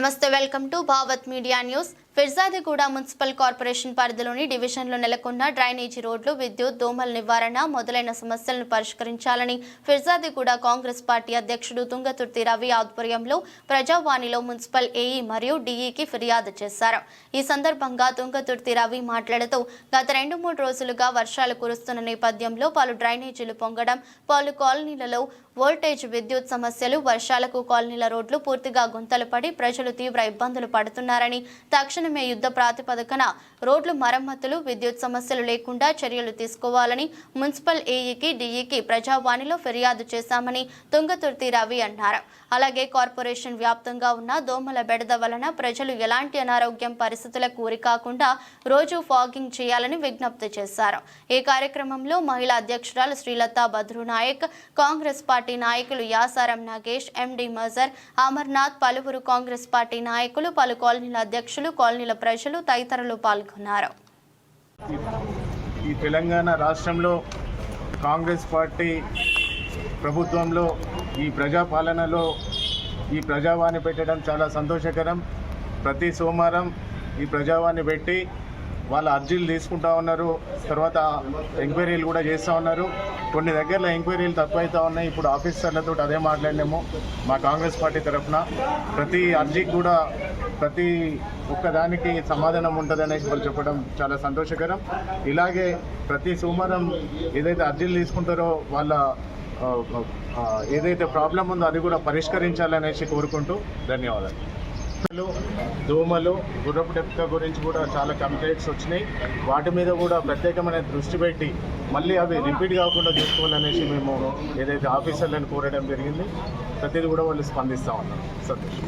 నమస్తే welcome to Bhavat media news. Peerzadiguda municipal corporation పరిధిలోని డివిజన్లో నెలకొన్న డ్రైనేజీ రోడ్లు విద్యుత్ దోమల నివారణ మొదలైన సమస్యలను పరిష్కరించాలని ఫిర్జాదిగూడ కాంగ్రెస్ పార్టీ అధ్యక్షుడు తుంగతుర్తి రవి ఆధ్వర్యంలో ప్రజావాణిలో మున్సిపల్ ఏఈ మరియు డీఈకి ఫిర్యాదు చేశారు. ఈ సందర్భంగా తుంగతుర్తి రవి మాట్లాడుతూ గత రెండు మూడు రోజులుగా వర్షాలు కురుస్తున్న నేపథ్యంలో పలు డ్రైనేజీలు పొంగడం పలు కాలనీలలో వోల్టేజ్ విద్యుత్ సమస్యలు వర్షాలకు కాలనీల రోడ్లు పూర్తిగా గుంతలు పడి ప్రజలు తీవ్ర ఇబ్బందులు పడుతున్నారని తక్షణమే యుద్ధ ప్రాతిపదికన రోడ్లు మరమ్మతులు విద్యుత్ సమస్యలు లేకుండా చర్యలు తీసుకోవాలని మున్సిపల్ ఏఈకి డీఈకి ప్రజావాణిలో ఫిర్యాదు చేశామని తుంగతుర్తి రవి అన్నారు. అలాగే కార్పొరేషన్ వ్యాప్తంగా ఉన్న దోమల బెడద వలన ప్రజలు ఎలాంటి అనారోగ్యం పరిస్థితులకు గురి కాకుండా రోజు ఫాగింగ్ చేయాలని విజ్ఞప్తి చేశారు. ఈ కార్యక్రమంలో మహిళా అధ్యక్షురాలు శ్రీలత బద్రునాయక్ కాంగ్రెస్ పార్టీ పార్టీ నాయకులు యాసారం నాగేష్ ఎండి మజర్ అమర్నాథ్ పలువురు కాంగ్రెస్ పార్టీ నాయకులు పలు కాలనీల అధ్యక్షులు కాలనీల ప్రజలు తదితరులు పాల్గొన్నారు. ఈ తెలంగాణ రాష్ట్రంలో కాంగ్రెస్ పార్టీ ప్రభుత్వంలో ఈ ప్రజాపాలనలో ఈ ప్రజావాణి పెట్టడం చాలా సంతోషకరం. ప్రతి సోమవారం ఈ ప్రజావాణి పెట్టి వాళ్ళ అర్జీలు తీసుకుంటా ఉన్నారు తర్వాత ఎంక్వైరీలు కూడా చేస్తూ ఉన్నారు. కొన్ని దగ్గరలో ఎంక్వైరీలు తక్కువైతా ఉన్నాయి. ఇప్పుడు ఆఫీసర్లతో అదే మాట్లాడినాము మా కాంగ్రెస్ పార్టీ తరఫున. ప్రతి అర్జీకి కూడా ప్రతి ఒక్కదానికి సమాధానం ఉంటుంది అనేసి వాళ్ళు చెప్పడం చాలా సంతోషకరం. ఇలాగే ప్రతి సోమవారం ఏదైతే అర్జీలు తీసుకుంటారో వాళ్ళ ఏదైతే ప్రాబ్లం ఉందో అది కూడా పరిష్కరించాలనేసి కోరుకుంటూ ధన్యవాదాలు. దోమలు, దోమలు గుర్రపు డెప్క గురించి కూడా చాలా కంప్లైంట్స్ వచ్చినాయి. వాటి మీద కూడా ప్రత్యేకమైన దృష్టి పెట్టి మళ్ళీ అవి రిపీట్ కాకుండా చూసుకోవాలనేసి మేము ఏదైతే ఆఫీసర్లను కోరడం జరిగింది ప్రతిదీ కూడా వాళ్ళు స్పందిస్తూ ఉన్నారు. సంతోషం.